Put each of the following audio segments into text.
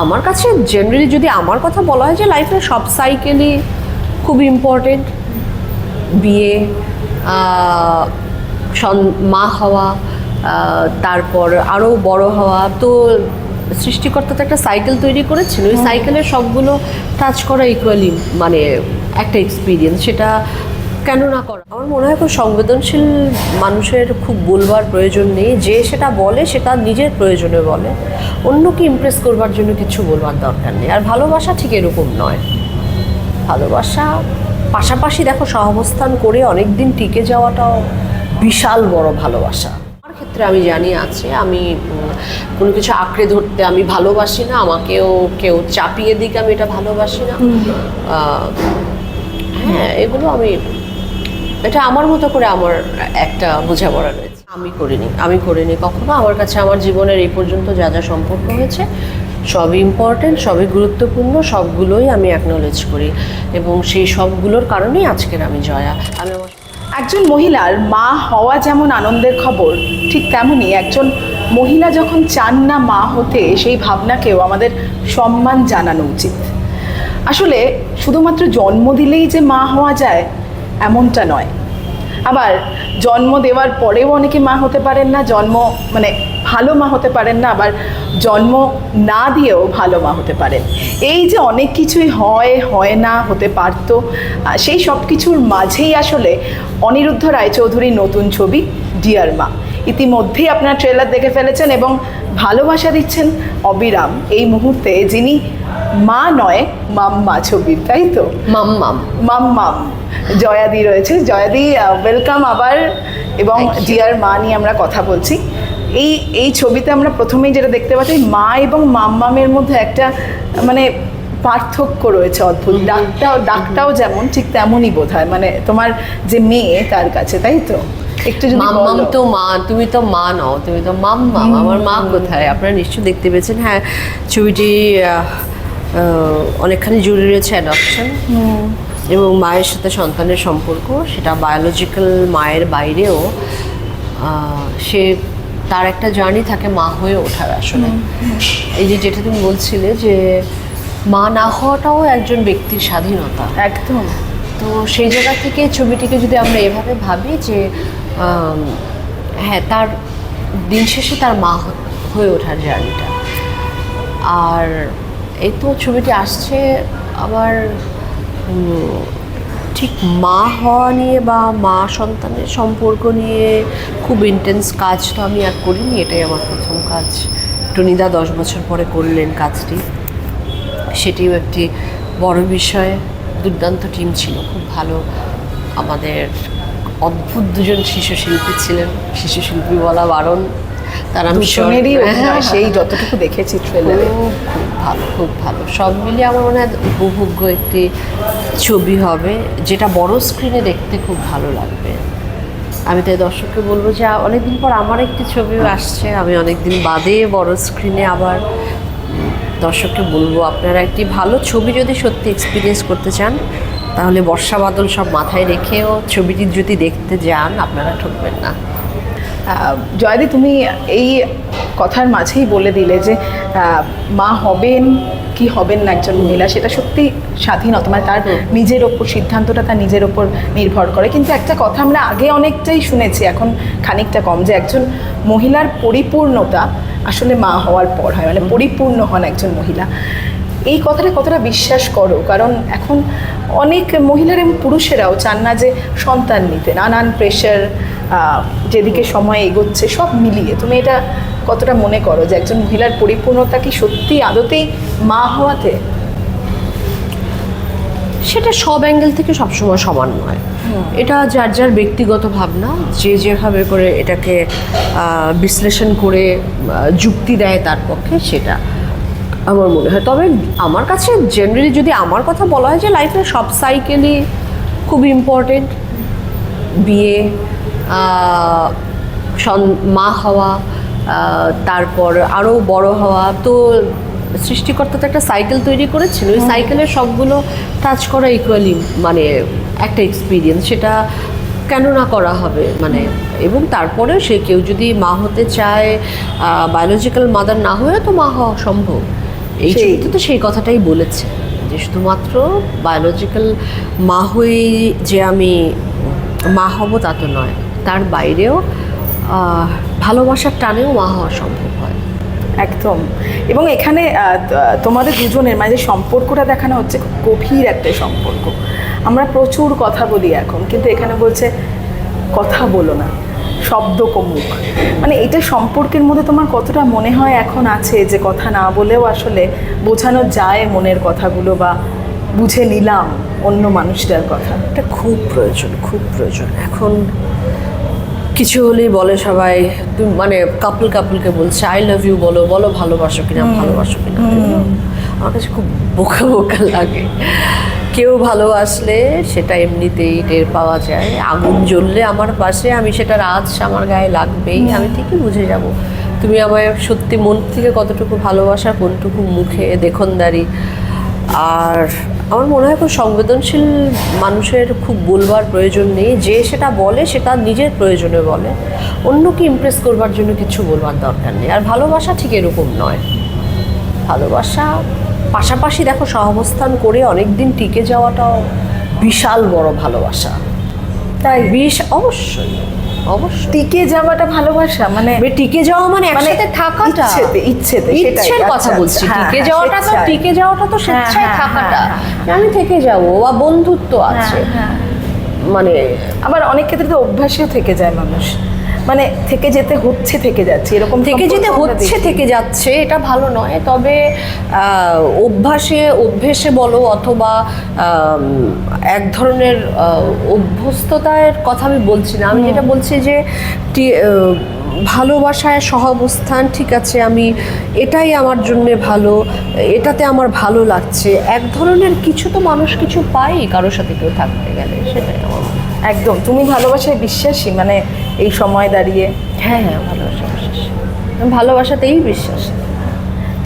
আমার কাছে জেনারেলি যদি আমার কথা বলা হয় যে লাইফে সব সাইকেলই খুব ইম্পর্টেন্ট বিয়ে মা হওয়া তারপর আরও বড় হওয়া। তো সৃষ্টিকর্তা তো একটা সাইকেল তৈরি করেছেন। ওই সাইকেলের সবগুলো টাচ করা ইকুয়ালি মানে একটা এক্সপিরিয়েন্স সেটা কেন না করা আমার মনে হয় খুব সংবেদনশীল মানুষের খুব বলবার প্রয়োজন নেই। যে সেটা বলে সেটা নিজের প্রয়োজনে বলে। অন্যকে ইমপ্রেস করবার জন্য কিছু বলবার দরকার নেই। আর ভালোবাসা ঠিক এরকম নয়। ভালোবাসা পাশাপাশি দেখো সহাবস্থান করে অনেক দিন টিকে যাওয়াটাও বিশাল বড় ভালোবাসা। আমার ক্ষেত্রে আমি জানি আছে আমি কোনো কিছু আঁকড়ে ধরতে আমি ভালোবাসি না আমাকেও কেউ চাপিয়ে দিক আমি এটা ভালোবাসি না। হ্যাঁ এগুলো আমি এটা আমার মতো করে আমার একটা বোঝাপড়া রয়েছে। আমি করিনি। আমি করিনি কখনো। আমার কাছে আমার জীবনের এই পর্যন্ত যা যা সম্পর্ক হয়েছে, সবই ইম্পর্টেন্ট সবই গুরুত্বপূর্ণ, সবগুলোই আমি অ্যাকনোলেজ করি। এবং সেই সবগুলোর কারণেই আজকের আমি জয়া। আমি একজন মহিলার মা হওয়া যেমন আনন্দের খবর, ঠিক তেমনই একজন মহিলা যখন চান না মা হতে, সেই ভাবনাকেও আমাদের সম্মান জানানো উচিত। আসলে শুধুমাত্র জন্ম দিলেই যে মা হওয়া যায় এমনটা নয়। আবার জন্ম দেওয়ার পরেও অনেকে মা হতে পারেন না, জন্ম মানে ভালো মা হতে পারেন না, আবার জন্ম না দিয়েও ভালো মা হতে পারেন। এই যে অনেক কিছুই হয় হয় না, হতে পারতো সেই সব কিছুর মাঝেই আসলে অনিরুদ্ধ রায়চৌধুরীর নতুন ছবি ডিয়ার মা ইতিমধ্যেই আপনার ট্রেলার দেখে ফেলেছেন এবং ভালোবাসা দিচ্ছেন অবিরাম। এই মুহূর্তে যিনি মা নয় মাম্মা ছবির তাই তো? মাম্মাম। মাম মাম জয়াদি রয়েছে। জয়াদি ওয়েলকাম আবার এবং. জিয়ার মা নিয়ে আমরা কথা বলছি। এই এই ছবিতে আমরা প্রথমেই যেটা দেখতে পাচ্ছি মা এবং মাম্মামের মধ্যে একটা মানে পার্থক্য রয়েছে অদ্ভুত। ডাকটাও ডাকটাও যেমন ঠিক তেমনই বোধ হয় মানে তোমার যে মেয়ে তার কাছে তাই তো? একটু যদি মাম্মাম তো মা তুমি তো মা নও তুমি তো মাম্মাম। আমার মা কোথায়? আপনারা নিশ্চয়ই দেখতে পেয়েছেন। হ্যাঁ ছবিটি অনেকখানি জুড়ে রয়েছে অ্যাডপশন এবং মায়ের সাথে সন্তানের সম্পর্ক সেটা বায়োলজিক্যাল মায়ের বাইরেও সে তার একটা জার্নি থাকে মা হয়ে ওঠার আসলে। এই যে যেটা তুমি বলছিলে যে মা না হওয়াটাও একজন ব্যক্তির স্বাধীনতা। একদম। তো সেই জায়গা থেকে ছবিটিকে যদি আমরা এভাবে ভাবি যে হ্যাঁ তার দিন শেষে তার মা হয়ে ওঠার জার্নিটা আর এই তো ছবিটি আসছে আবার ঠিক মা হওয়া নিয়ে বা মা সন্তানের সম্পর্ক নিয়ে খুব ইন্টেন্স কাজ তো আমি আর করিনি এটাই আমার প্রথম কাজ। টনিদা দশ বছর পরে করলেন কাজটি। সেটিও একটি বড় বিষয় দুর্দান্ত টিম ছিল খুব ভালো। আমাদের অদ্ভুত দুজন শিশু শিল্পী ছিলেন শিশু শিল্পী বলা বারণ। তারা দুজনেরই অভিনয় সেই যতটুকু দেখেছি ট্রেলারে ভালো, খুব ভালো। সব মিলিয়ে আমার মনে হয় উপভোগ্য একটি ছবি হবে, যেটা বড় স্ক্রিনে দেখতে খুব ভালো লাগবে। আমি তাই দর্শককে বলব যে, অনেকদিন পর আমার একটি ছবিও আসছে। আমি অনেকদিন বাদে বড় স্ক্রিনে আবার দর্শককে বলব, আপনারা একটি ভালো ছবি যদি সত্যি এক্সপিরিয়েন্স করতে চান, তাহলে বর্ষা বাদল সব মাথায় রেখেও ছবিটি যদি দেখতে যান, আপনারা ঠকবেন না। জয়াদি তুমি এই কথার মাঝেই বলে দিলে যে মা হবেন কি হবেন না একজন মহিলা সেটা সত্যি স্বাধীনতা মানে তার নিজের ওপর সিদ্ধান্তটা তার নিজের ওপর নির্ভর করে। কিন্তু একটা কথা আমরা আগে অনেকটাই শুনেছি এখন খানিকটা কম যে একজন মহিলার পরিপূর্ণতা আসলে মা হওয়ার পর হয়। মানে পরিপূর্ণ হন একজন মহিলা। এই কথাটা কতটা বিশ্বাস করো? কারণ এখন অনেক মহিলার এবং পুরুষেরাও চান না যে সন্তান নিতে। নানান প্রেশার যেদিকে সময় এগোচ্ছে সব মিলিয়ে। তুমি এটা কতটা মনে করো যে একজন মহিলার পরিপূর্ণতা কি সত্যি আদতেই মা হওয়াতে? সেটা সব অ্যাঙ্গেল থেকে সবসময় সমান নয়। এটা যার যার ব্যক্তিগত ভাবনা যে যেভাবে করে এটাকে বিশ্লেষণ করে যুক্তি দেয় তার পক্ষে সেটা আমার মনে হয়। তবে আমার কাছে জেনারেলি যদি আমার কথা বলা হয় যে লাইফের সব সাইকেলই খুব ইম্পর্টেন্ট বিয়ে মা হওয়া তারপর আরও বড় হওয়া তো সৃষ্টিকর্তা তো একটা সাইকেল তৈরি করেছিল। ওই সাইকেলের সবগুলো টাচ করা ইকুয়ালি মানে একটা এক্সপিরিয়েন্স সেটা কেন না করা হবে? মানে এবং তারপরেও সে কেউ যদি মা হতে চায় বায়োলজিক্যাল মাদার না হয়েও তো মা হওয়া সম্ভব। এই ছবিতে তো সেই কথাটাই বলেছে যে শুধুমাত্র বায়োলজিক্যাল মা হয়ে যে আমি মা হব তা তো নয়। তার বাইরেও ভালোবাসার টানেও মা হওয়া সম্ভব হয়। একদম। এবং এখানে তোমাদের দুজনের মানে যে সম্পর্কটা দেখানো হচ্ছে খুব গভীর একটা সম্পর্ক। আমরা প্রচুর কথা বলি এখন কিন্তু এখানে বলছে কথা বলো না শব্দ কমুক। মানে এটা সম্পর্কের মধ্যে তোমার কতটা মনে হয় এখন আছে যে কথা না বলেও আসলে বোঝানো যায় মনের কথাগুলো বা বুঝে নিলাম অন্য মানুষটার কথা? এটা খুব প্রয়োজন খুব প্রয়োজন। এখন কিছু হলেই বলে সবাই মানে কাপল কাপলকে বলছে আই লাভ ইউ বলো বলো ভালোবাসো কিনা ভালোবাসো কিনা আমার কাছে খুব বোকা বোকা লাগে। কেউ ভালোবাসলে সেটা এমনিতেই টের পাওয়া যায়। আগুন জ্বললে আমার পাশে আমি সেটার আজ আমার গায়ে লাগবেই আমি ঠিকই বুঝে যাব। তুমি আমায় সত্যি মন থেকে কতটুকু ভালোবাসা কোনটুকু মুখে দেখনদারি আর আমার মনে হয় খুব সংবেদনশীল মানুষের খুব বলবার প্রয়োজন নেই। যে সেটা বলে সেটা নিজের প্রয়োজনে বলে। অন্যকে ইমপ্রেস করবার জন্য কিছু বলবার দরকার নেই। আর ভালোবাসা ঠিক এরকম নয়। ভালোবাসা পাশাপাশি দেখো সহাবস্থান করে অনেক দিন টিকে যাওয়াটাও বিশাল বড় ভালোবাসা। তাই? বিশ অবশ্যই। অবশ্যই। টিকে যাওয়াটা ভালোবাসা মানে টিকে যাওয়া মানে একসাথে থাকাটা। ইচ্ছেতে ইচ্ছেতে ইচ্ছের আচ্ছা, কথা বলছি আচ্ছা, হ্যাঁ, টিকে হ্যাঁ, যাওয়াটা তো টিকে যাওয়াটা তো স্বেচ্ছায় হ্যাঁ, থাকাটা। হ্যাঁ, আমি থেকে যাব বা বন্ধুত্ব আছে। হ্যাঁ, মানে আবার অনেক ক্ষেত্রে তো অভ্যাসেও থেকে যায় মানুষ। মানে থেকে যেতে হচ্ছে থেকে যাচ্ছে। এরকম থেকে যেতে হচ্ছে থেকে যাচ্ছে এটা ভালো নয়। তবে অভ্যাসে অভ্যেসে বলো অথবা এক ধরনের অভ্যস্ততার কথা আমি বলছি না। আমি যেটা বলছি যে ভালোবাসায় সহাবস্থান ঠিক আছে আমি এটাই আমার জন্য ভালো এটাতে আমার ভালো লাগছে। এক ধরনের কিছু তো মানুষ কিছু পাই কারোর সাথে কেউ থাকতে গেলে সেটাই আমার একদম তুমি ভালোবাসায় বিশ্বাসী মানে এই সময় দাঁড়িয়ে। হ্যাঁ হ্যাঁ ভালোবাসা বিশ্বাস। ভালোবাসাতেই বিশ্বাস।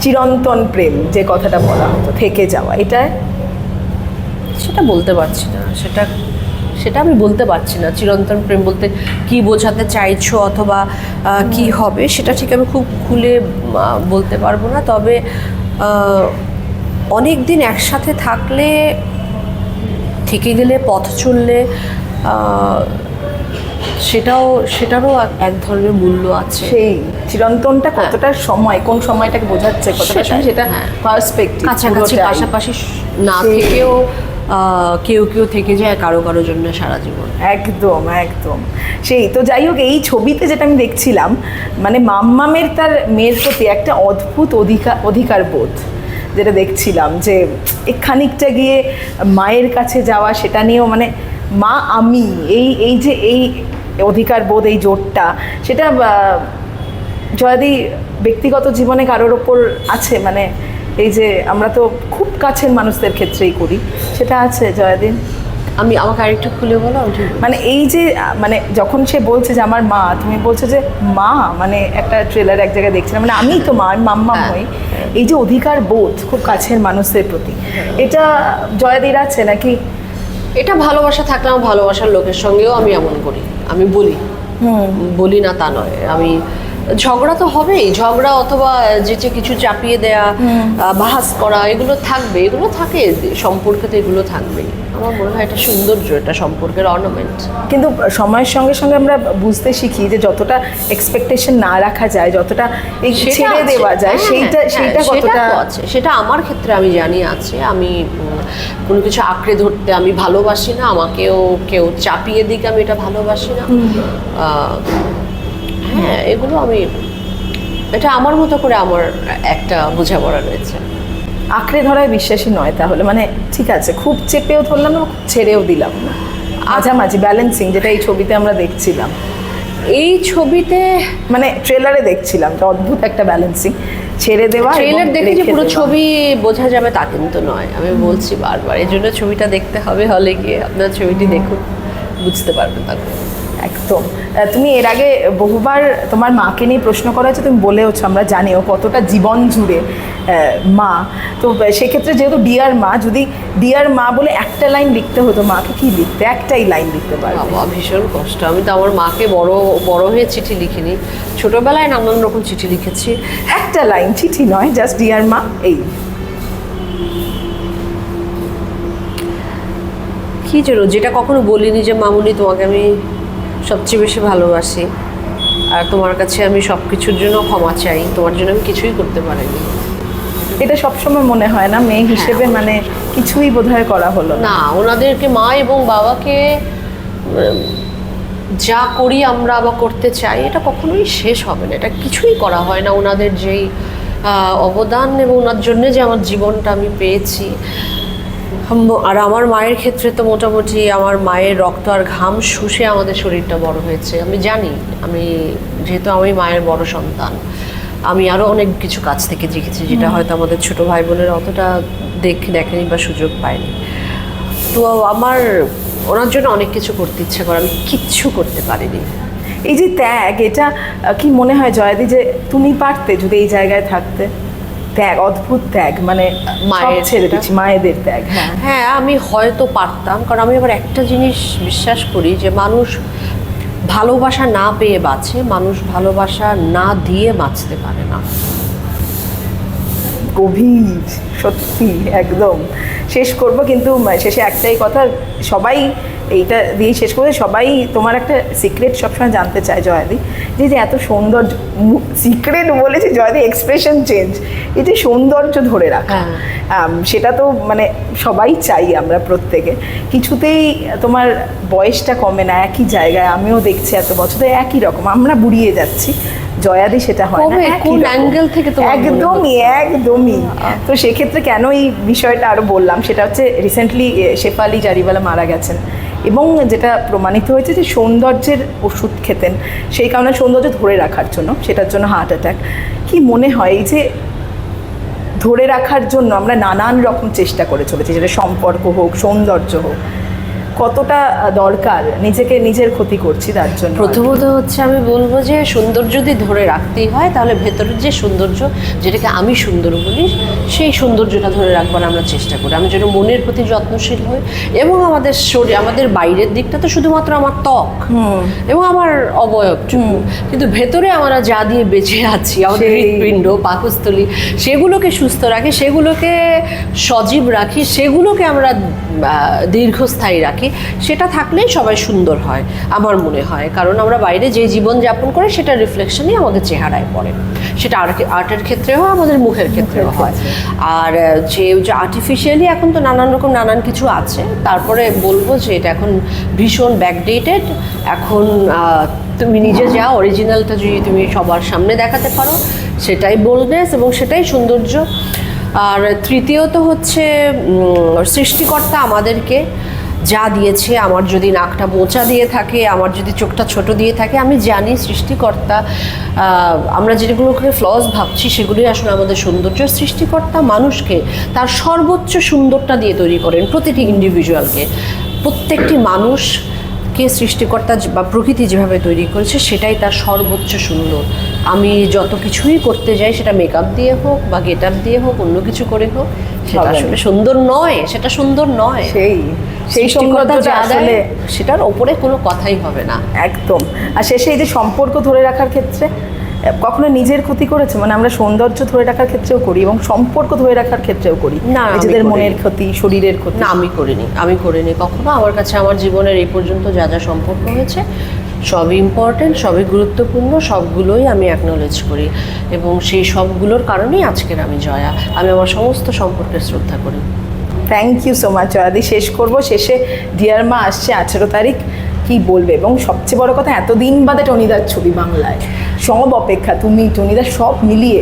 চিরন্তন প্রেম যে কথাটা বলা হতো থেকে যাওয়া এটা সেটা বলতে পারছি না। সেটা সেটা আমি বলতে পারছি না। চিরন্তন প্রেম বলতে কি বোঝাতে চাইছো অথবা কি হবে সেটা ঠিক আমি খুব খুলে বলতে পারব না। তবে অনেক দিন একসাথে থাকলে থেকে গেলে পথ চললে সেটাও সেটারও এক- ধরনের মূল্য আছে। সেই চিরন্তনটা কতটা সময় কোন সময়টাকে বোঝাচ্ছে কতটা সময় সেটা হ্যাঁ। পার্সপেক্টিভ কাছাকাছি পাশাপাশি না থেকেও কেউ কেউ থেকে যায় কারও কারও জন্য সারা জীবন। একদম একদম। সেই তো যাই হোক এই ছবিতে যেটা আমি দেখছিলাম মানে মাম্মামের তার মেয়ের প্রতি একটা অদ্ভুত অধিকার অধিকার বোধ যেটা দেখছিলাম যে এই খানিকটা গিয়ে মায়ের কাছে যাওয়া সেটা নিয়েও মানে মা আমি এই এই যে এই অধিকার বোধ এই জোরটা সেটা জয়াদি ব্যক্তিগত জীবনে কারোর ওপর আছে? মানে এই যে আমরা তো খুব কাছের মানুষদের ক্ষেত্রেই করি সেটা আছে জয়াদিন আমি আমাকে আরেকটু খুলে বলো মানে এই যে মানে যখন সে বলছে যে আমার মা তুমি বলছো যে মা মানে একটা ট্রেলার এক জায়গায় দেখছিলাম মানে আমি তো মা আমি মাম্মা হ্যাঁ। হই। এই যে অধিকার বোধ খুব কাছের মানুষদের প্রতি এটা জয়াদির আছে নাকি? এটা ভালোবাসা থাকলে আমার ভালোবাসার লোকের সঙ্গেও আমি এমন করি। আমি বলি। বলি না তা নয়। আমি ঝগড়া তো হবেই ঝগড়া অথবা যেচে কিছু চাপিয়ে দেয়া বাহাস করা এগুলো থাকবে এগুলো থাকে সম্পর্কে তো এগুলো থাকবেই। আমার মনে হয় এটা সৌন্দর্য এটা সম্পর্কের অর্নামেন্ট কিন্তু সময়ের সঙ্গে সঙ্গে আমরা বুঝতে শিখি যে যতটা এক্সপেকটেশন না রাখা যায় যতটা এই ছেড়ে দেওয়া যায় সেইটা সেইটা কতটা আছে। সেটা আমার ক্ষেত্রে আমি জানি আছে। আমি কোনো কিছু আঁকড়ে ধরতে আমি ভালোবাসি না আমাকেও কেউ চাপিয়ে দিক আমি এটা ভালোবাসি না। হ্যাঁ এগুলো আমি এটা আমার মতো করে আমার একটা বোঝাপড়া রয়েছে। আঁকড়ে ধরায় বিশ্বাসী নয় তাহলে মানে ঠিক আছে খুব চেপেও ধরলাম না খুব ছেড়েও দিলাম না। মাঝামাঝি ব্যালেন্সিং যেটা এই ছবিতে আমরা দেখছিলাম। এই ছবিতে মানে ট্রেলারে দেখছিলাম যে অদ্ভুত একটা ব্যালেন্সিং ছেড়ে দেওয়া ট্রেলার দেখে যে পুরো ছবি বোঝা যাবে তা কিন্তু নয়। আমি বলছি বারবার এই জন্য ছবিটা দেখতে হবে হলে গিয়ে আপনার ছবিটি দেখুন বুঝতে পারবেন তখন। একদম। তুমি এর আগে বহুবার তোমার মাকে নিয়ে প্রশ্ন করা হয়েছে তুমি বলেওছো আমরা জানিও কতটা জীবন জুড়ে মা। তো সেক্ষেত্রে যেহেতু ডিয়ার মা যদি ডিয়ার মা বলে একটা লাইন লিখতে হতো মাকে কি লিখতে? একটাই লাইন লিখতে পারবে। বাবা ভীষণ কষ্ট। আমি তো আমার মাকে বড় বড় হয়ে চিঠি লিখিনি। ছোটবেলায় নানান রকম চিঠি লিখেছি। একটা লাইন চিঠি নয় জাস্ট ডিয়ার মা এই। কি যেন যেটা কখনো বলিনি যে মামুনি তোমাকে আমি সবচেয়ে বেশি ভালোবাসি। আর তোমার কাছে আমি সব কিছুর জন্য ক্ষমা চাই। তোমার জন্য আমি কিছুই করতে পারিনি। এটা সবসময় মনে হয় না মেয়ে হিসেবে মানে কিছুই বোধহয় করা হলো না। ওনাদেরকে মা এবং বাবাকে যা করি আমরা বা করতে চাই এটা কখনোই শেষ হবে না। এটা কিছুই করা হয় না ওনাদের যেই অবদান এবং ওনার জন্য যে আমার জীবনটা আমি পেয়েছি। আর আমার মায়ের ক্ষেত্রে তো মোটামুটি আমার মায়ের রক্ত আর ঘাম শুষে আমাদের শরীরটা বড় হয়েছে। আমি জানি আমি যেহেতু আমি মায়ের বড় সন্তান আমি আরও অনেক কিছু কাছ থেকে শিখেছি যেটা হয়তো আমাদের ছোট ভাই বোনের অতটা দেখ দেখেনি বা সুযোগ পায়নি। তো আমার ওনার জন্য অনেক কিছু করতে ইচ্ছে করে আমি কিচ্ছু করতে পারিনি। এই যে ত্যাগ এটা কি মনে হয় জয়াদি যে তুমি পারতে যদি এই জায়গায় থাকতে? ত্যাগ অদ্ভুত ত্যাগ মানে মায়ের ছেড়ে দিচ্ছি মায়েদের ত্যাগ হ্যাঁ। হ্যাঁ আমি হয়তো পারতাম কারণ আমি আবার একটা জিনিস বিশ্বাস করি যে মানুষ ভালোবাসা না পেয়ে বাঁচে মানুষ ভালোবাসা না দিয়ে বাঁচতে পারে না। গভীর সত্যি একদম। শেষ করব কিন্তু শেষে একটাই কথা সবাই এইটা দিয়ে শেষ করে সবাই তোমার একটা সিক্রেট সবসময় জানতে চায় জয়াদি যে যে এত সৌন্দর্য সিক্রেট বলেছি জয়াদি এক্সপ্রেশন চেঞ্জ এই যে সৌন্দর্য ধরে রাখা। হ্যাঁ। সেটা তো মানে সবাই চাই আমরা প্রত্যেকে। কিছুতেই তোমার বয়সটা কমে না একই জায়গায় আমিও দেখছি এত বছর একই রকম আমরা বুড়িয়ে যাচ্ছি। জয়াদি সেটা হয় না কোন angle থেকে মনে একদমই একদমই। তো সেক্ষেত্রে কেন এই বিষয়টা আরও বললাম? সেটা হচ্ছে রিসেন্টলি শেফালি জারিওয়ালা মারা গেছেন। এবং যেটা প্রমাণিত হয়েছে যে সৌন্দর্যের ওষুধ খেতেন সেই কারণে সৌন্দর্য ধরে রাখার জন্য সেটার জন্য হার্ট অ্যাটাক কি মনে হয় এই যে ধরে রাখার জন্য আমরা নানান রকম চেষ্টা করে চলেছি যেটা সম্পর্ক হোক সৌন্দর্য হোক কতটা দরকার নিজেকে নিজের ক্ষতি করছি তার জন্য প্রথমত হচ্ছে আমি বলব যে সৌন্দর্য যদি ধরে রাখতেই হয় তাহলে ভেতরের যে সৌন্দর্য যেটাকে আমি সুন্দর বলি সেই সৌন্দর্যটা ধরে রাখবার আমরা চেষ্টা করি। আমি যেন মনের প্রতি যত্নশীল হই এবং আমাদের শরীর আমাদের বাইরের দিকটা তো শুধুমাত্র আমার ত্বক এবং আমার অবয়ব কিন্তু ভেতরে আমরা যা দিয়ে বেঁচে আছি আমাদের হৃৎপিণ্ড পাকস্থলী সেগুলোকে সুস্থ রাখি সেগুলোকে সজীব রাখি সেগুলোকে আমরা দীর্ঘস্থায়ী রাখি। সেটা থাকলেই সবাই সুন্দর হয়, আমার মনে হয়। কারণ আমরা বাইরে যে জীবন যাপন করি, সেটা রিফ্লেকশনই আমাদের চেহারায় পড়ে। সেটা আর্ট- আর্টের ক্ষেত্রে হয় আমাদের মুখের ক্ষেত্রেও হয়। আর যে আর্টিফিশিয়ালি এখন তো নানান রকম নানান কিছু আছে। তারপরে বলব যে, এটা এখন ভীষণ ব্যাকডেটেড এখন তুমি নিজে যা অরিজিনালটা যদি তুমি সবার সামনে দেখাতে পারো, সেটাই বোল্ডনেস এবং সেটাই সৌন্দর্য। আর তৃতীয়ত হচ্ছে সৃষ্টিকর্তা আমাদেরকে। যা দিয়েছে আমার যদি নাকটা বোঁচা দিয়ে থাকে আমার যদি চোখটা ছোট দিয়ে থাকে আমি জানি সৃষ্টিকর্তা আমরা যেগুলোকে ফ্লস ভাবছি সেগুলোই আসলে আমাদের সৌন্দর্য। সৃষ্টিকর্তা মানুষকে তার সর্বোচ্চ সুন্দরটা দিয়ে তৈরি করেন প্রতিটি ইন্ডিভিজুয়ালকে প্রত্যেকটি মানুষ কে সৃষ্টিকর্তা বা প্রকৃতি যেভাবে তৈরি করেছে সেটাই তার সর্বোচ্চ সুন্দর। আমি যত কিছুই করতে যাই সেটা মেকআপ দিয়ে হোক বা গেট আপ দিয়ে হোক অন্য কিছু করে হোক সেটা আসলে সুন্দর নয় সেটা সুন্দর নয়। সেই। সেই সৌন্দর্যটা আসলে সেটার ওপরে কোনো কথাই হবে না। একদম। আর শেষে এই যে সম্পর্ক ধরে রাখার ক্ষেত্রে কখনো নিজের ক্ষতি করেছে? মানে আমরা সৌন্দর্য ধরে রাখার ক্ষেত্রেও করি এবং সম্পর্ক ধরে রাখার ক্ষেত্রেও করি। না, নিজেদের মনের ক্ষতি শরীরের ক্ষতি। না আমি করিনি আমি করিনি। কখনো আমার কাছে আমার জীবনের এই পর্যন্ত যা যা সম্পর্ক হয়েছে সবই ইম্পর্টেন্ট সবই গুরুত্বপূর্ণ সবগুলোই আমি অ্যাকনোলেজ করি। এবং সেই সবগুলোর কারণেই আজকের আমি জয়া। আমি আমার সমস্ত সম্পর্কে শ্রদ্ধা করি। থ্যাংক ইউ সো মাচ জয়াদি শেষ করব। শেষে ডিয়ার মা, আসছে আঠেরো তারিখ। কি বলবে? এবং সবচেয়ে বড় কথা, এতদিন বাদে টনিদার ছবি বাংলায়। সব অপেক্ষা, তুমি টনিদার সব মিলিয়ে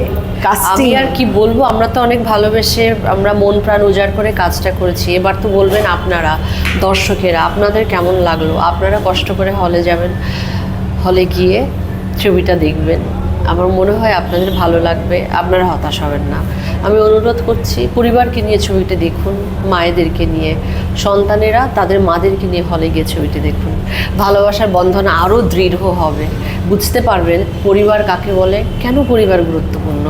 আমি আর কি বলব, আমরা তো অনেক ভালোবেসে আমরা মন প্রাণ উজাড় করে কাজটা করেছি। এবার তো বলবেন আপনারা, দর্শকেরা, আপনাদের কেমন লাগল? আপনারা কষ্ট করে হলে যাবেন, হলে গিয়ে ছবিটা দেখবেন। আমার মনে হয় আপনাদের ভালো লাগবে, আপনারা হতাশ হবেন না। আমি অনুরোধ করছি, পরিবারকে নিয়ে ছবিটা দেখুন, মায়েদেরকে নিয়ে। সন্তানেরা তাদের মাদেরকে নিয়ে হলে গিয়ে ছবিটি দেখুন। ভালোবাসার বন্ধন আরও দৃঢ় হবে। বুঝতে পারবেন পরিবার কাকে বলে, কেন পরিবার গুরুত্বপূর্ণ?